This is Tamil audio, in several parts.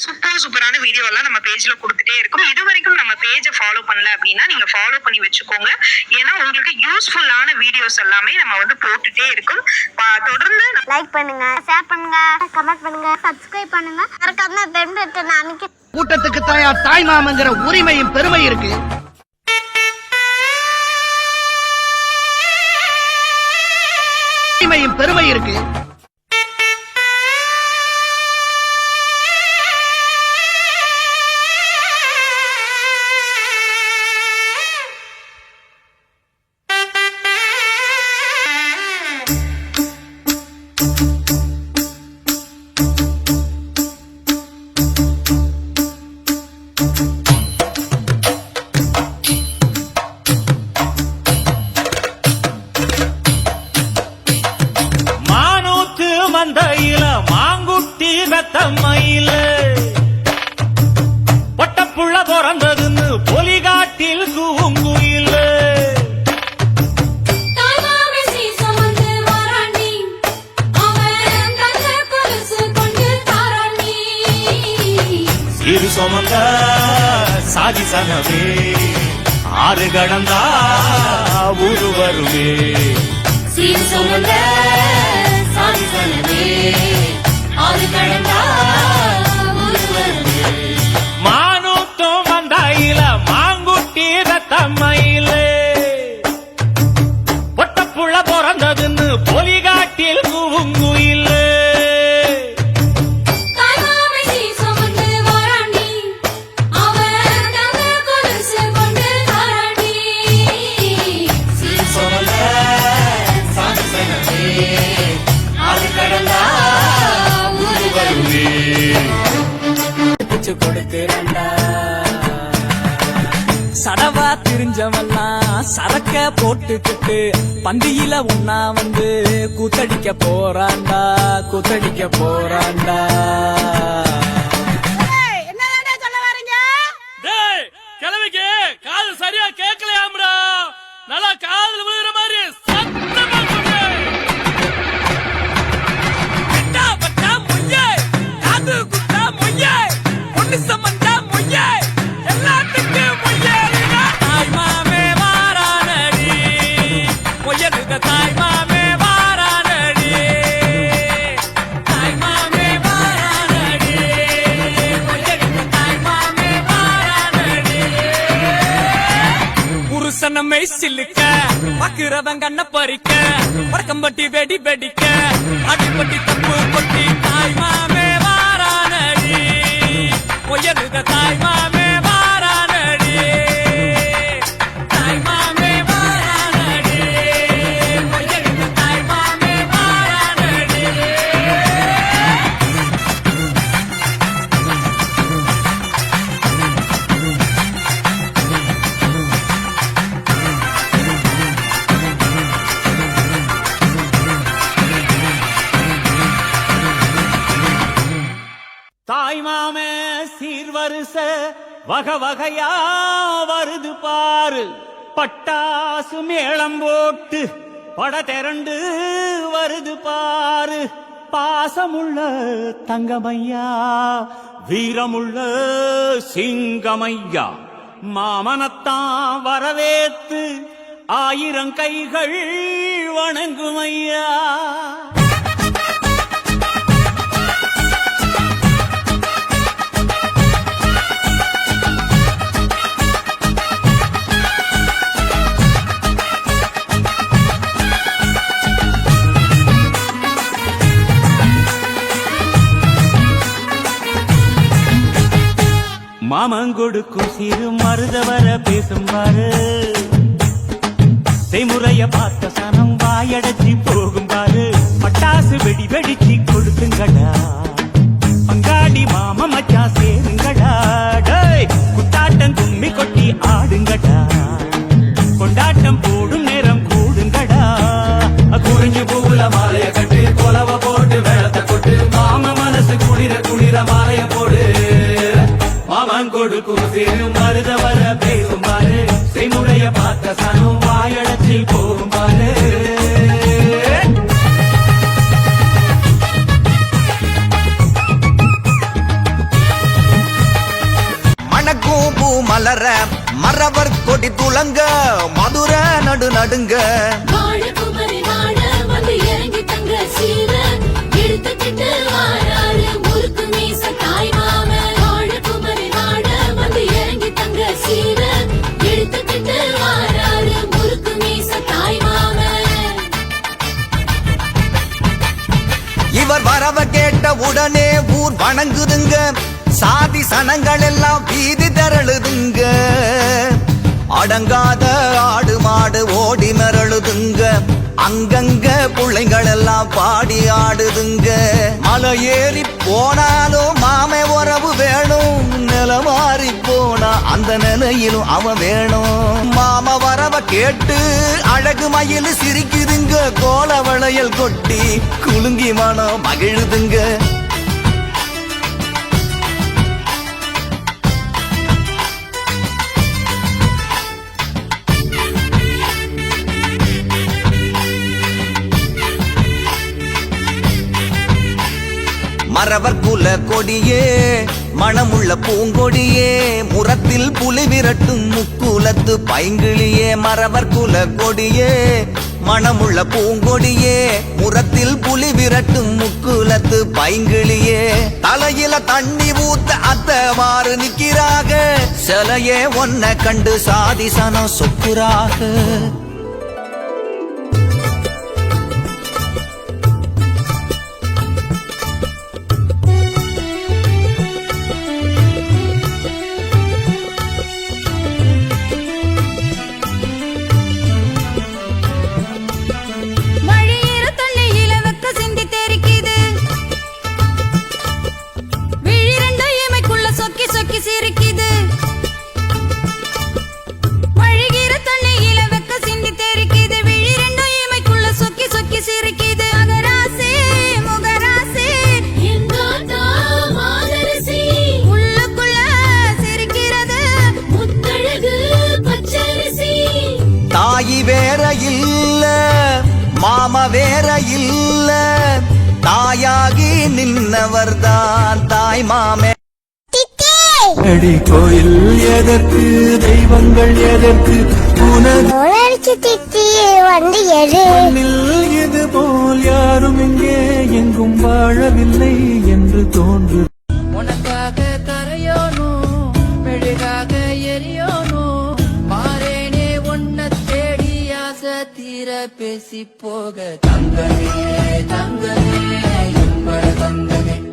சூப்பர் சூப்பரான வீடியோ எல்லாம் நம்ம பேஜ்ல கொடுத்துட்டே இருக்கோம். இது வரைக்கும் நம்ம பேஜை ஃபாலோ பண்ணல அப்படின்னா நீங்க ஃபாலோ பண்ணி வச்சுக்கோங்க. ஏன்னா உங்களுக்கு யூஸ்ஃபுல்லான வீடியோஸ் எல்லாமே நம்ம வந்து போட்டுட்டே இருக்கும். தொடர்ந்து லைக் பண்ணுங்க ஷேர் பண்ணுங்க கமெண்ட் பண்ணுங்க சப்ஸ்கிரைப் பண்ணுங்க. மறக்காம பெல் பட்டன் அமைக்க கூட்டத்துக்கு தாயா தாய் மாமங்கிற உரிமையும் பெருமை இருக்கு. உரிமையும் பெருமை இருக்கு. சுமந்த சாதி சனவே ஆறு கடந்தா ஊரு வருவே சீர் சுமந்த சாதி சனமே. ஆறு கடந்தா மானூத்தும் மாங்குட்டி பொட்டப்புள்ள பிறந்ததுன்னு பொலிகாட்டில் உன்னா வந்து கூத்தடிக்க போறான்டா கூத்தடிக்க போறான்டா. புருஷனமை சில்லுக்க பாக்குறவன் கண்ண பறிக்க வடக்கம்பட்டி வெடி வெடிக்க அடிப்பட்டி தப்பு கொட்டி தாய் மாமே வாரானடி உயருத தாய் வக வகையா வருது பாரு. பட்டாசு மேளம் போட்டு பட திரண்டு வருது பாரு. பாசமுள்ள தங்கமையா வீரமுள்ள சிங்கமையா. மாமனத்தான் வரவேத்து ஆயிரம் கைகள் வணங்குமையா. மாமங்கொடுக்கும் சிறு மருதவர பேசும் பாரு. செய்முறைய பார்த்த சனம் வாயடைச்சி போகும் பாரு. பட்டாசு வெடி வெடிச்சு கொடுத்துங்கடா. பங்காளி மாம மச்சா சேருங்கடா. குத்தாட்டம் கும்மி கொட்டி ஆடுங்கடா. மாமன் கொடுக்கும் சிறு மருத வர பேசும் பாரு செய்முறைய பார்த்த சனம் வாயடைச்சி போகும் பாரு மல்லிகைப்பூ பூ மலர மரவர் கொடி துளங்க மதுர நடு நடுங்க. வாழ குமரி வாழ வந்து இறங்கி தங்க சீர எடுத்துக்கிட்டு வாராரு உடனே ஊர் வணங்குதுங்க. சாதி சனங்கள் எல்லாம் வீதி திரளுதுங்க அடங்காத ஆடு மாடு ஓடி மிரளுதுங்க அங்கங்க பிள்ளைங்கள் எல்லாம் பாடி ஆடுதுங்க. மலை ஏறி போனாலும் மாமை உறவு வேணும். நிலமாறி போனா அந்த நிலையிலும் அவன் வேணும். மாம வரவ கேட்டு அழகு மயில் சிரிக்குதுங்க கோல வளையல் கொட்டி குலுங்கி மனம் மகிழுதுங்க. மறவர் குல கொடியே மனமுள்ள பூங்கொடியே முரத்தில் புலி விரட்டும் முக்குலத்து பைங்கிளியே மறவர் குல கொடியே மனமுள்ள பூங்கொடியே முரத்தில் புலி விரட்டும் முக்குலத்து பைங்கிளியே. தலையில தண்ணி ஊத்த அத்தவாறு நிக்கிறாக சிலையே ஒன்ன கண்டு சாதிசனம் சொக்குறாக. நின்னவர்தான் தாய் மாமே. அடி கோயில் எதற்கு? தெய்வங்கள் எதற்கு? அடிச்சு திட்டி வந்து மண்ணில் இது போல் யாரும் இங்கே எங்கும் வாழவில்லை என்று தோன்று பேசி போக தங்கமே தங்கமே தங்கமே.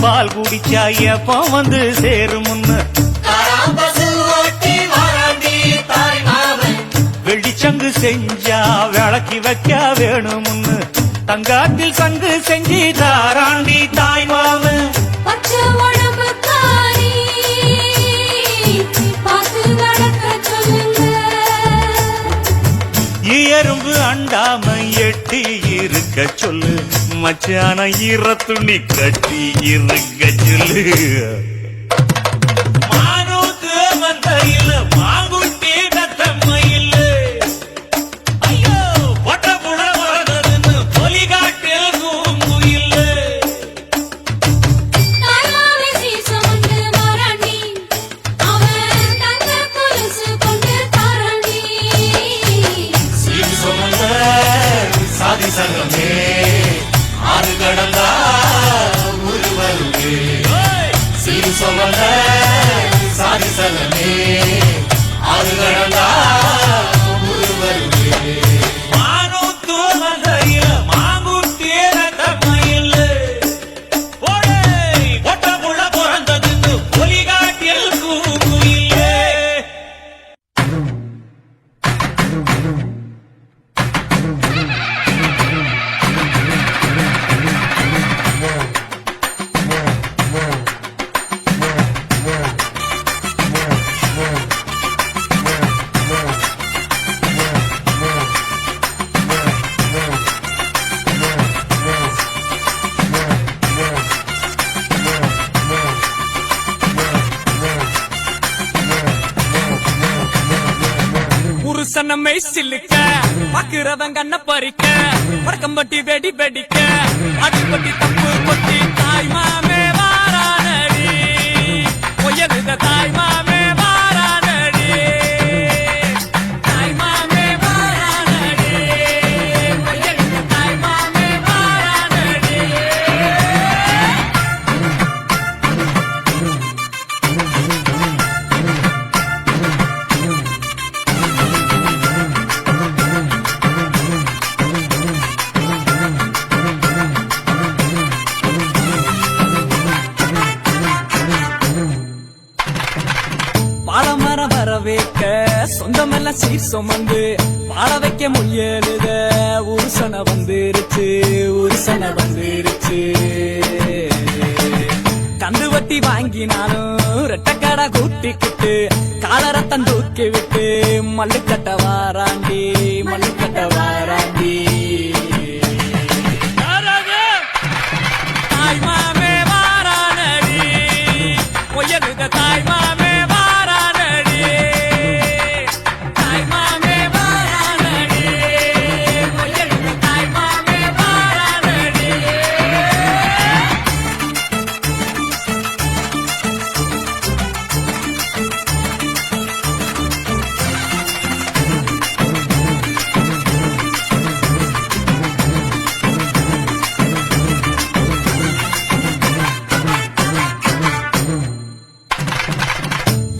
பால் குடிச்சா எப்ப வந்து சேரும் முன்னு. வெள்ளிச்சங்கு செஞ்சா விளக்கி வைக்க வேணும்னு தங்காத்தில் சங்கு செஞ்சு தாராண்டி தாய் சொல்லுங்க. எறும்பு அண்டாம எட்டி இருக்க சொல்லு. மச்சான ஈர துணி கட்டி இருக்க சொல்லு. நம்மை சில்லுக்க பாக்குறவன் கண்ண பறிக்க. வடக்கம்பட்டி வெடி வெடிக்க. அடிப்பட்டி தப்பு கொட்டி தாய் மாமே வாரானடி. பொய்யலுத தாய் மாமே சொந்தமெல்லாம் சீர் சுமந்து வாழ வைக்க முயலுத உருசன வந்துருச்சு உருசன வந்துருச்சு. கந்து வட்டி வாங்கினாலும் ரெட்டக்கடை கூட்டிக்கிட்டு காலரத்தம் தூக்கி விட்டு மல்லுக்கட்ட வாராண்டி மல்லுக்கட்ட வாராண்டி.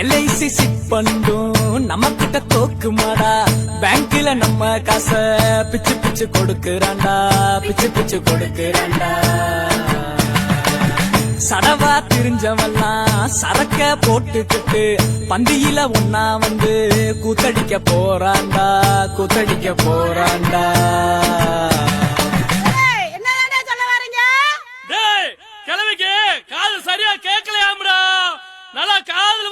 எல்ஐசி சிட் பண்ணும் நம்ம கிட்ட தோக்குமாடா. பேங்க்ல நம்ம காச பிச்சு பிச்சு கொடுக்கறான்டா. பிச்சு பிச்சு கொடுக்கறான்டா. சடவா திரிஞ்சவெல்லாம் சரக்க போட்டுக்கிட்டு பந்தியில ஒன்னா வந்து கூத்தடிக்க போறான்டா. கூத்தடிக்க கிழவிக்கு காது சரியா கேட்கலையாம்டா. நல்லா காதுல